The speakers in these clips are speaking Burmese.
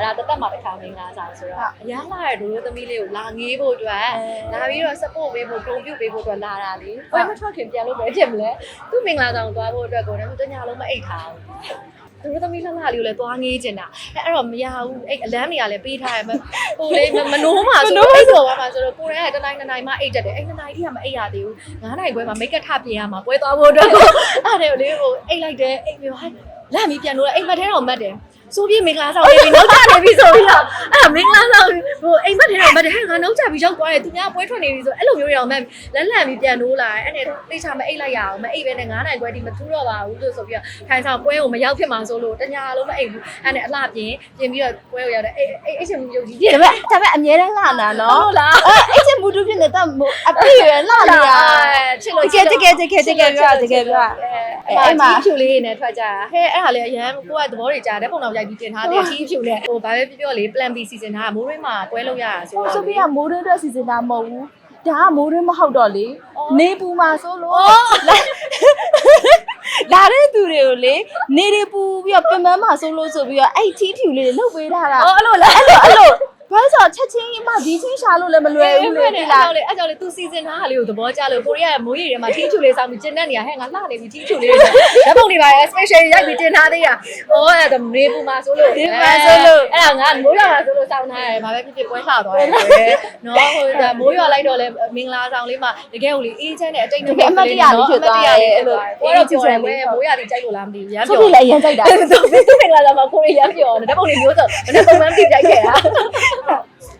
အဲ့ဒါတသက်မှာတစ်ခါမင်္ဂလာဆောင်ဆိုတော့အရမ်းလာတဲ့ဒိုရိုသမီးလေးကိုလာငေးဖို့အတွက်လာပြီးတော့ support ပေးဖို့ group ပြုပေးဖို့အတွက်လာတာလေဘယ်မထွက်ခင်ပြန်လို့ပဲဖြစ်မလဲသူ့မင်္ဂလာဆောင်သွားဖို့အတွက်ကိုလည်းတညလုံးမအိတ်ထားဘူးသူတို့သမီးလှလှလေးကိုလည်းသွားငေးကျင်တာအဲအဲ့တော့မရဘူးအဲ့အလန်းတွေကလည်းပေးထားရမဟိုလေမနိုးမှဆိုတော့အိတ်တော်ပါမှာဆိုတော့ကိုရဲကတနိုင်တနိုင်မှအိတ်တက်တယ်အဲ့တနိုင်ကြီးကမအိတ်ရသေးဘူး9နိုင်ခွဲမှာမိတ်ကပ်ထပြင်ရမှာပွဲသွားဖို့အတွက်ကိုအဲ့ဒါလေဟိုအိတ်လိုက်တယ်အိတ်ပြီးဟို လမ်းပြီးပြန်လို့အိမ်မက်ထဲတော့မတ်တယ်ဆိုပြီးမင်္ဂလာဆောင်နေပြီနောက်ကျနေပြီဆိုပြီးတော့အဲ့မင်္ဂလာဆောင်ဟိုအိမ်မက်ထဲတော့မတ်တယ်ဟဲ့ငါနောက်ကျပြီးရောက်သွားတယ်သူများပွဲထွက်နေပြီဆိုအဲ့လိုမျိုးတွေတော့မတ်လက်လန့်ပြီးပြန်နိုးလာတယ်အဲ့နဲ့သိချာမအိတ်လိုက်ရအောင်မအိတ်ပဲနဲ့9နိုင်ခွဲဒီမထူးတော့ပါဘူးလို့ဆိုပြီးတော့ခိုင်ဆောင်ပွဲကိုမရောက်ဖြစ်မှာဆိုလို့တညာလုံးမအိတ်ဘူးအဲ့နဲ့အလှပြင်ပြင်ပြီးတော့ပွဲကိုရောက်တယ်အိတ်အိတ်ချင်မှုယုတ်ကြီးပြင်ဒါပေမဲ့ဒါပေမဲ့အမြဲတမ်းလာနာနော်ဟုတ်လားအဲ့အဲ့ချင်းမူတူဖြစ်နေတဲ့အပြည့်ရလာနေရချစ်လို့တ ကယ်တကယ်တကယ်တကယ်ပြောတကယ်ပြောအဲ့မှာဖြူလေးနဲ့ထွက်ကြတာဟဲ့အဲ့ဒါလေအရန်ကိုကသဘောတွေကြားတဲ့ပုံတော်ရိုက်ပြီးတင်ထားတယ်ကြီးဖြူနဲ့ဟိုဘာပဲပြောပြောလေ plan B season ထားမိုးရင်းမှာပွဲလုပ်ရတာဆိုဟိုတော့ဆိုဖီကမိုးရင်းအတွက်စီစဉ်တာမဟုတ်ဘူးဒါကမိုးရင်းမဟုတ်တော့လေနေပူမှာဆိုလို့လာတဲ့သူတွေကိုလေနေတွေပူပြီးတော့ပင်ပန်းမှာဆိုလို့ဆိုပြီးတော့အဲ့ထီးဖြူလေးတွေလှုပ်ပေးထားတာအော်အဲ့လိုလားအဲ့လိုအဲ့လို ဘာလို့ဆိုတော့ချက်ချင်းအမဒီချင်းရှာလို့လည်းမလွယ်ဘူးလေလေဒီဒီလားလားလေအဲ့ကြောင့်လေသူ season ထားတာလေးကိုသဘောကျလို့ကိုရီးယားမိုးရီထဲမှာထီးဖြူလေးစောင်းပြီးကျင်းတဲ့နေရာဟဲ့ငါလှနေပြီထီးဖြူလေးတွေဓာတ်ပုံတွေပါရဲ့ special ရိုက်ပြီးတင်ထားသေးတာ။အော်အဲ့ဒါနေပူမှာဆိုလို့အဲ့ဒါငါမိုးရွာမှာဆိုလို့စောင်းထားရတယ်။ဘာပဲဖြစ်ဖြစ်ပွဲလှသွားတယ်ကွယ်။နော်ဟိုဒါမိုးရွာလိုက်တော့လေမင်္ဂလာဆောင်လေးမှာတကယ်ကိုလေအေးချမ်းတဲ့အတိတ်တွေပွဲတော့ကြော်တယ်မိုးရွာတွေကြိုက်လို့လားမသိဘူး။ရမ်းဆိုပြောဖီလည်းအရင်ကြိုက်တာသူသူမင်္ဂလာဆောင်မှာကိုရီးယားပြောတယ်ဓာတ်ပုံတွေမျိုးစုံဒါနဲ့ပုံမှန်ပြကြိုက်ခဲ့တာ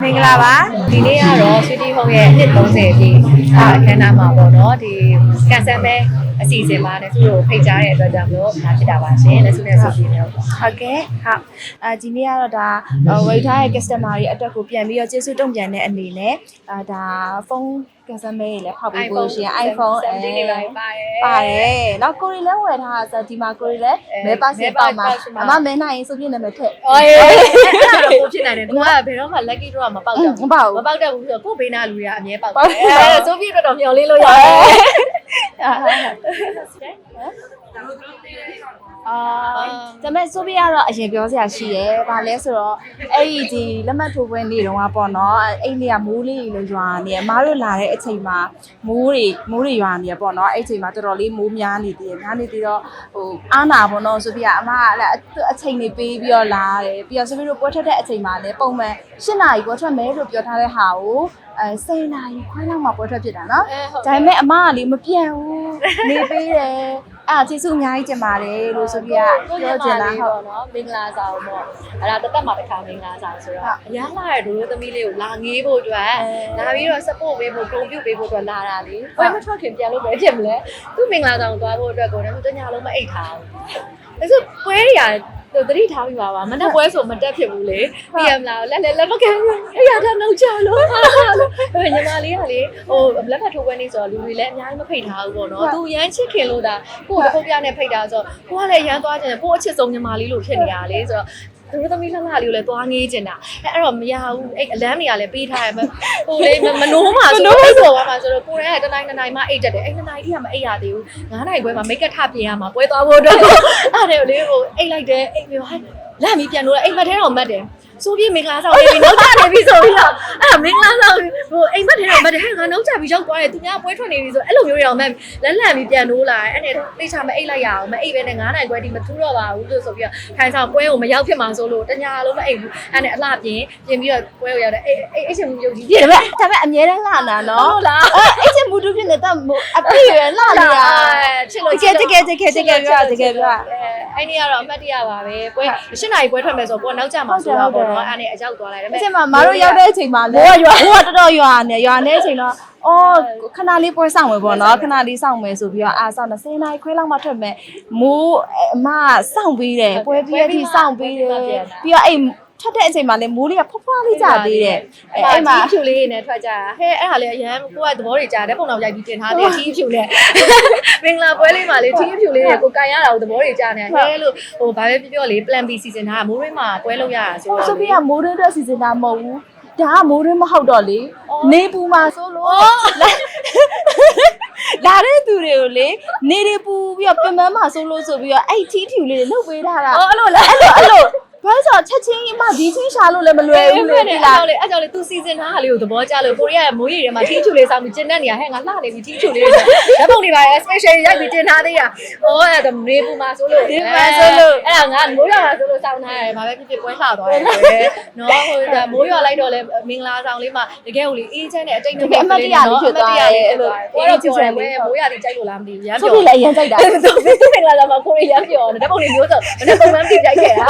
မင်္ဂလာပါဒီနေ့ကတော့ Sweetie Home ရဲ့နှစ်30ပြည့်အခမ်းအနားမှာပေါ့နော်ဒီကန်ဆယ်မဲ အစီအစဉ်ပါနဲ့သူတို့ဖိတ်ကြားတဲ့အတွက်ကြောင့်မလို့ဒါဖြစ်တာပါရှင်လက်စုနဲ့ဆိုပြီးတော့ဟုတ်ကဲ့ဟုတ်အဲဒီနေ့ကတော့ဒါဝေထားရဲ့ customer တွေအတွက်ကိုပြန်ပြီးတော့ကျေးဇူးတုံ့ပြန်တဲ့အနေနဲ့အာဒါဖုန်း customer တွေလည်းဖောက်ပေးဖို့ရှင် iPhone 17တွေပါပါတယ်ပါတယ်နောက်ကိုရီလည်းဝယ်ထားတာဆိုဒီမှာကိုရီလည်းမဲပါစင်ပေါက်မှာအမမဲနိုင်ရင်စုပြည့်နာမည်ထည့်အော်အဲ့ဒါတော့ကိုဖြစ်နိုင်တယ်။ကိုကဘယ်တော့မှ lucky draw မပေါက်တော့မပေါက်ဘူးမပေါက်တော့ဘူးဆိုတော့ကိုဘေးနာလူတွေကအမြဲပေါက်တယ်။အဲဆိုပြီးတော့မျောလေးလို့ရတယ် হ্যাঁ အာဒါပေမဲ့ဆိုပြကတော့အရင်ပြောစရာရှိရယ်။ဘာလဲဆိုတော့အဲ့ဒီဒီလက်မှတ်ထိုးပွဲနေ့တုန်းကပေါ့နော်။အဲ့ဒီကမိုးလေးတွေရွာနေတယ်။အမားတို့လာတဲ့အချိန်မှာမိုးတွေမိုးတွေရွာနေရပေါ့နော်။အဲ့ဒီအချိန်မှာတော်တော်လေးမိုးများနေသေးတယ်။များနေသေးတော့ဟိုအားနာပေါ့နော်ဆိုပြအမကအဲ့အချိန်နေပေးပြီးတော့လာတယ်။ပြီးတော့ဆိုပြတို့ပွဲထွက်တဲ့အချိန်မှာလည်းပုံမှန်၈နာရီပွဲထွက်မယ်လို့ပြောထားတဲ့ဟာကိုအဲ10နာရီခွဲလောက်မှပွဲထွက်ဖြစ်တာနော်အဲဟုတ်ဒါပေမဲ့အမကလေမပြန်ဘူးနေပေးတယ် အဲ့ဒါကျေးဇူးအများကြီးတင်ပါတယ်လို့ဆိုပြီးကပြောချင်တာဟုတ်နော်မင်္ဂလာဆောင်ပေါ့အဲ့ဒါတသက်မှာတစ်ခါမင်္ဂလာဆောင်ဆိုတော့အရမ်းလာတဲ့ဒိုရိုသမီးလေးကိုလာငေးဖို့အတွက်လာပြီးတော့ support ပေးဖို့ group ပြုပေးဖို့အတွက်လာတာလေဘယ်မထွက်ခင်ပြန်လို့ပဲဖြစ်မလဲသူ့မင်္ဂလာဆောင်သွားဖို့အတွက်ကိုလည်းတညလုံးမအိတ်ထားဘူးဒါဆိုပွဲတွေ ကသူတတိထားပြီးပါပါမနဲ့ပွဲဆိုမတက်ဖြစ်ဘူးလေသိရမလားလက်လက်လက်မကန်ဘူးအဲ့ရတာနောက်ချလို့ဟိုညီမလေးကလေဟိုလက်ဖက်ထိုးပွဲနေဆိုတော့လူတွေလည်းအများကြီးမဖိတ်ထားဘူးပေါ့နော်သူရမ်းချစ်ခင်လို့ဒါကိုယ့်ကိုယ်ပြနဲ့ဖိတ်တာဆိုတော့ကိုကလည်းရမ်းသွားကြတယ်ကိုယ့်အချစ်ဆုံးညီမလေးလို့ဖြစ်နေရလေဆိုတော့ သူတို့သမီးလှလှလေးကိုလည်းသွားငေးကျင်တာအဲအဲ့တော့မရဘူးအဲ့အလန်းတွေကလည်းပေးထားရမဟိုလေမနိုးမှဆိုတော့အိတ်ပေါ်ပါဆိုတော့ကိုရဲကတနိုင်တနိုင်မှအိတ်တက်တယ်အဲ့တနိုင်ကြီးကမအိတ်ရသေးဘူး9နိုင်ခွဲမှာမိတ်ကပ်ထပြင်ရမှာပွဲသွားဖို့အတွက်ကိုအဲ့ဒါလေဟိုအိတ်လိုက်တယ်အိတ်ပြီးဟဲ့လမ်းပြီးပြန်လို့အိမ်မက်ထဲတော့မတ်တယ်ဆိုပြီးမင်္ဂလာဆောင်နေပြီနောက်ကျနေပြီဆိုပြီးတော့ အဲ့မင်္ဂလာဆောင်ဟိုအိမ်မက်ထဲတော့မတ်တယ်ဟဲ့ငါနောက်ကျပြီးရောက်သွားတယ်သူများပွဲထွက်နေပြီဆိုအဲ့လိုမျိုးတွေတော့မတ်လက်လန့်ပြီးပြန်လို့လာတယ်အဲ့နဲ့သိချာမအိတ်လိုက်ရအောင်မအိတ်ပဲနဲ့9နိုင်ခွဲဒီမထူးတော့ပါဘူးလို့ဆိုပြီးတော့ခိုင်ဆောင်ပွဲကိုမရောက်ဖြစ်မှာဆိုလို့တညာလုံးမအိတ်ဘူးအဲ့နဲ့အလှပြင်ပြင်ပြီးတော့ပွဲကိုရောက်တယ်အိတ်အိတ်အိတ်ချင်မှုယုတ်ကြီးပြင်ဒါပေမဲ့ဒါပေမဲ့အမြဲတမ်းလာနာနော်ဟုတ်လားအဲ့အဲ့ချင်းမူတူဖြစ်နေတဲ့အပြည့်ရလာနေရချစ်လို့တကယ်တကယ်တကယ်တကယ်ပြောတကယ်ပြော အဲ့ဒီကတော့အမှတ်တရပါပဲပွဲ၈နာရီပွဲထွက်မယ်ဆိုတော့နောက်ကျမှာဆိုတော့ပေါ့နော်အဲ့နဲ့အရောက်သွားလိုက်တယ်အချိန်မှာမတို့ရောက်တဲ့အချိန်မှာလေမိုးရွာမိုးကတော်တော်ရွာနေရွာနေတဲ့အချိန်တော့အော်ခဏလေးပွဲဆောင်မယ်ပေါ့နော်ခဏလေးဆောင်မယ်ဆိုပြီးတော့အာဆောင်10နာရီခွဲလောက်မှထွက်မယ်မိုးအမစောင့်ပြီးတယ်ပွဲပြီးတဲ့အထိစောင့်ပြီးတယ်ပြီးတော့အဲ့ ထွက်တဲ့အချိန်မှာလေမိုးလေးကဖွားဖွားလေးကျသေးတယ်အဲ့အဲ့အဲ့မှာမှာဖြူလေးနဲ့ထွက်ကြတာဟဲ့အဲ့ဟာလေအရန်ကိုကသဘောတွေကြားတယ်ပုံတော်ရိုက်ပြီးတင်ထားတယ်ထီးဖြူနဲ့မင်္ဂလာပွဲလေးမှာလေထီးဖြူလေးတွေကိုကန်ရတာကိုသဘောတွေကြားနေဟဲ့လို့ဟိုဘာပဲပြောပြောလေ plan B season ထားမိုးရင်းမှာပွဲလုပ်ရတာဆိုဟိုတော့ ဆိုပြီးကမိုးရင်းအတွက်စီစဉ်တာမဟုတ်ဘူးဒါကမိုးရင်းမဟုတ်တော့လေနေပူမှာဆိုလို့လာတဲ့သူတွေကိုလေနေတွေပူပြီးတော့ပင်ပန်းမှာဆိုလို့ဆိုပြီးတော့အဲ့ထီးဖြူလေးတွေလှုပ်ပေးထားတာ အော်အဲ့လိုလားအဲ့လိုအဲ့လို ဘာလို့ဆိုတော့ချက်ချင်းအမဒီချင်းရှာလို့လည်းမလွယ်ဘူးလေအဲ့ဒီဒါလားကြောင့်လေအဲ့ကြောင့်လေသူစီစဉ်ထားတာလေးကိုသဘောကျလို့ကိုရီးယားမိုးရီထဲမှာထီးချူလေးစောင်းပြီးကျင်းတဲ့နေရာဟဲ့ငါလှနေပြီထီးချူလေးဓာတ်ပုံတွေပါရဲ့ special ရိုက်ပြီးတင်ထားသေးတာ။အော်အဲ့ဒါနေပူမှာဆိုလို့အဲ့ဒါငါမိုးရွာမှာဆိုလို့စောင်းထားရတယ်။ဘာပဲဖြစ်ဖြစ်ပွဲလှသွားတယ်။နော်ဟိုဒါမိုးရွာလိုက်တော့လေမင်္ဂလာဆောင်လေးမှာတကယ်ကိုလေအေးချမ်းတဲ့အတိတ်နဲ့ပွဲတော့ကြော်တယ်ပွဲမိုးရွာကြီးကြိုက်လို့လားမသိဘူး။ရမ်းဆိုပြောပြီးလည်းအရင်ကြိုက်တာသူသူမင်္ဂလာဆောင်မှာကိုရီးယားပြောတယ်ဓာတ်ပုံတွေမျိုးစုံမနေ့ပုံမှန်ပြကြိုက်ခဲ့တာ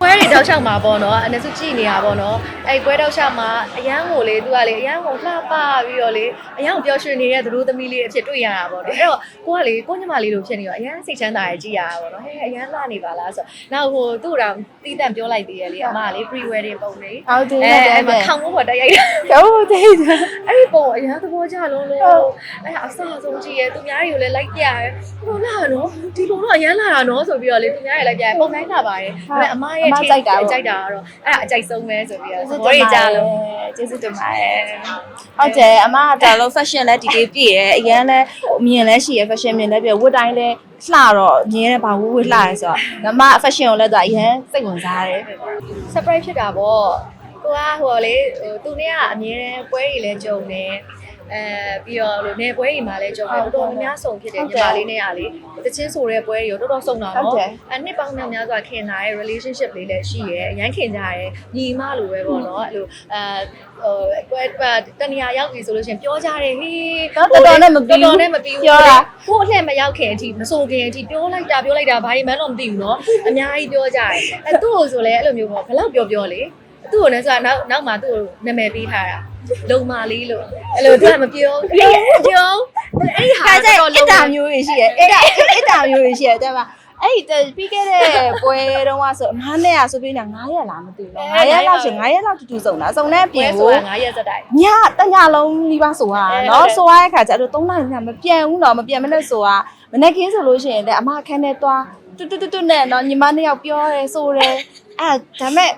ပွဲတွေတောက်လျှောက်မှာပေါ့နော်အနစုကြည့်နေတာပေါ့နော်အဲ့ပွဲတောက်လျှောက်မှာအရန်ကိုလေသူကလေအရန်ကိုလှပပြီးတော့လေအရန်ကိုပျော်ရွှင်နေတဲ့သူတို့သမီးလေးအဖြစ်တွေ့ရတာပေါ့နော်အဲ့တော့ကိုကလေကိုညီမလေးလိုဖြစ်နေတော့အရန်စိတ်ချမ်းသာရကြည့်ရတာပေါ့နော်ဟဲ့အရန်လှနေပါလားဆိုတော့နောက်ဟိုသူ့တော်တီးတန့်ပြောလိုက်သေးရဲ့လေအမကလေ pre wedding ပုံလေးဟုတ်တယ်အဲဟုတ်တယ်အဲ့မှာထောင်ဖို့ပေါ်တက်ရိုက်တာဟုတ်တယ်အဲ့ ဒီပုံအရင်သဘောကျလုံးလို့အဲ့အဆအဆုံးကြည့်ရဲသူများတွေကိုလည်းလိုက်ပြရဲဟိုလာနော်ဒီပုံတော့အရန်လာတာနော်ဆိုပြီးတော့လေသူများတွေလိုက်ပြရဲပုံတိုင်းလာပါတယ်ဒါပေမဲ့အမရဲ့ကြိုက်တာကတော့အဲ့ဒါအကြိုက်ဆုံးပဲဆိုပြီးတော့သဘောရကြလို့ကျေးဇူးတင်ပါတယ်ဟုတ်တယ်အမကဒါလို့ fashion လဲဒီလေးပြည့်ရဲ့အရင်လဲမြင်လဲရှိရဲ့ fashion မြင်လဲပြည့်ဝတ်တိုင်းလဲလှတော့မြင်ရဲဘာဝဝလှရဲဆိုတော့ငမ fashion ကိုလဲသူအရင်စိတ်ဝင်စားတယ် surprise ဖြစ်တာပေါ့ ကိုကဟိုလေဟိုသူနဲ့ကအမြဲတမ်းပွဲတွေလည်းကြုံတယ်အဲပြီးတော့လို့နေပွဲတွေမှာလည်းကြုံတယ်တော်တော်များများစုံဖြစ်တယ်ညီမလေးနဲ့ကလေတချင်းဆိုတဲ့ပွဲတွေရောတော်တော်စုံတာနော်အနှစ်ပေါင်းများများစွာခင်လာတဲ့ relationship လေးလည်းရှိရဲအရန်ခင်ကြရဲညီမလိုပဲပေါ့နော်အဲ့လိုအဲဟိုပွဲတနေရာရောက်ပြီဆိုလို့ရှိရင်ပြောကြတယ်ဟေးတော်တော်နဲ့မပြီးဘူးကို့အလှည့်မရောက်ခင်အထိမဆိုခင်အထိပြောလိုက်တာပြောလိုက်တာဘာမှမတော့မသိဘူးနော်အများကြီးပြောကြတယ်အဲသူ့ကိုဆိုလဲအဲ့လိုမျိုးပေါ့ဘလောက်ပြောပြောလေ သူ့ကိုလည်းဆိုတာနောက်နောက်မှသူ့ကိုနာမည်ပေးထားတာလုံမာလေးလို့အဲ့လိုသူကမပြောပြောအဲ့ဒီဟာခါကျတော့အလုံစ်တာမျိုးတွေရှိရဲ့အစ်တာအစ်တာမျိုးတွေရှိရဲ့တဲ့မှာအဲ့ဒီပြီးခဲ့တဲ့ပွဲတုန်းကဆိုအမားနဲ့ကဆိုပြီးနေ9ရက်လားမသိဘူးနော်9ရက်လောက်ရှင်9ရက်လောက်တူတူစုံတာစုံတဲ့အပြပြင်င်ဆိုကိုတာ9ရက်စက်တိုင်ညတညလုံးလီပါဆိုရအဲနော်ဟုတ်တယ်ဆိုရတဲ့ခါကျတော့3လညမပြန်ဘူးနော်မပြန်မနဲ့ဆိုရမနေ့ကင်းဆိုလို့ရှိရင်လည်းအမအခန်းထဲသွားတွတ်တွတ်တွတ်တွတ်နဲ့နော်ညီမနှစ်ယောက်ပြောတယ်ဆိုတယ်အဲဒါမဲ့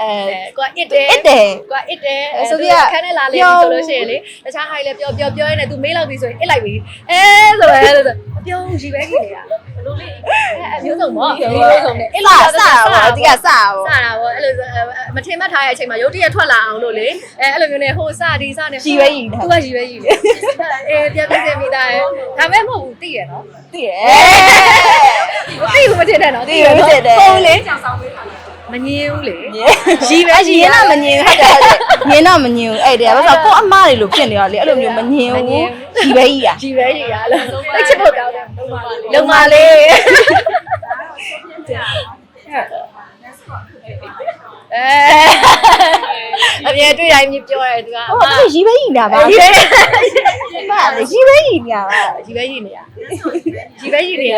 အဲအဲကွာအစ်တယ်အစ်တယ်ကွာအစ်တယ်အဲဆိုပြီးကခန်းထဲလာလေပြောဆိုလို့ရှိရင်လေတခြားဟာတွေလည်းပြောပြောပြောရင်းနဲ့ तू မေးလောက်ပြီဆိုရင်အစ်လိုက်ပြီအဲဆိုရဲဆိုမပြောဘူးရီပဲကြီးနေတာဘလို့လေးအဲမျိုးစုံပေါ့မျိုးစုံနဲ့အစ်စလာစတာပေါ့ဒီကစတာပေါ့စတာပေါ့အဲ့လိုမထင်မှတ်ထားတဲ့အချိန်မှာရုတ်တရက်ထွက်လာအောင်လို့လေအဲအဲ့လိုမျိုးနဲ့ဟိုစဒီစနဲ့ရီပဲရီတာသူကရီပဲရီတယ်အဲပြန်ပြည့်စင်မိတာရဲ့ဒါမဲ့မဟုတ်ဘူးသိရနော်သိရဲ့မသိဘူးမထင်နဲ့နော်သိရဲ့ဖြစ်တယ်ပုံလေ မငင်းဘူးလေရီပဲရီရင်တော့မငင်ဟုတ်တယ်ဟုတ်တယ်ငင်တော့မငင်ဘူးအဲ့တည်းကဘာလို့ကိုအမတွေလို့ဖြစ်နေတော့လေအဲ့လိုမျိုးမငင်ဘူးရီပဲရီอ่ะရီပဲရီရလို့သိချစ်ဖို့ကောင်းတယ်လုံမလေးအဲအမြဲတွေ့တိုင်းမြပြောတယ်သူကဟိုအဲ့ရီပဲရီနေတာပါရီပဲအမရီပဲရီနေတာပါရီပဲရီနေရရီပဲရီနေရ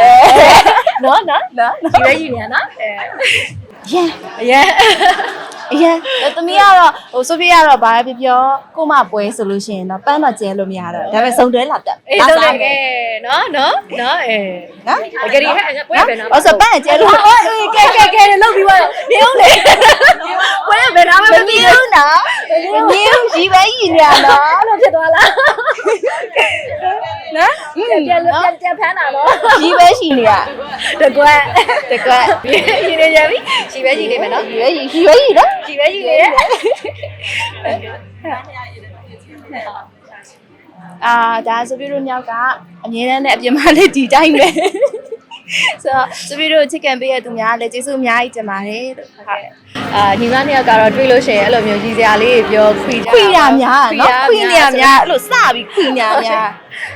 နော်နော်နော်ရီပဲရီနေရနော်အဲ ရန်အရင်အရင်သမီးကတော့ဟိုဆိုဖီကတော့ဘာပဲပြောကိုမပွဲဆိုလို့ရှိရင်တော့ပန်းတော့ကျဲလို့မရတော့ဒါပေမဲ့စုံတွဲလာတက်အေးတော့လည်းကဲနော်နော်နော်အဲနော်အကယ်ဟဲ့ပွဲပဲနော်အဲ့ဆိုပန်းကျဲလို့အေးကဲကဲကဲလောက်ပြီးသွားနေအောင်လေပွဲပဲနား မမမမြပြီးင်ဘူးဘူးနော်မမြင်ဘူးရီပဲရီနေတာနော်အဲ့လိုဖြစ်သွားလားနော်ပြန်ပြန်ပြန်ဖမ်းတာနော်ရီပဲရှိနေတာတကွက်တကွက်ရင်းနေကြပြီရှိပဲရှိနေမယ်နော်ရီပဲရီရီပဲရီနော်ရှိပဲရှိနေတယ်အာဒါဆိုပြီးတော့ညောက်ကအငြင်းတန်းနဲ့အပြင်မှာလည်းဒီတိုင်းပဲ ဆိုတော့ကျမတို့ chicken ပေးရသူများလည်းကျေးဇူးအများကြီးတင်ပါတယ်လို့ဟုတ်ကဲ့အာညီမနှစ်ယောက်ကတော့တွေ့လို့ရှိရင်အဲ့လိုမျိုးကြီးစရာလေးပြောခွေကြခွေရများနော်ခွေနေရများအဲ့လိုစပြီးခွေနေရများ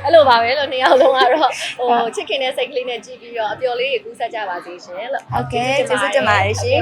အဲ့လိုပါပဲလို့နှစ်ယောက်လုံးကတော့ဟို chicken နဲ့စိတ်ကလေးနဲ့ကြည့်ပြီးတော့အပျော်လေးကိုကူးဆက်ကြပါစေရှင်လို့ဟုတ်ကဲ့ကျေးဇူးတင်ပါတယ်ရှင်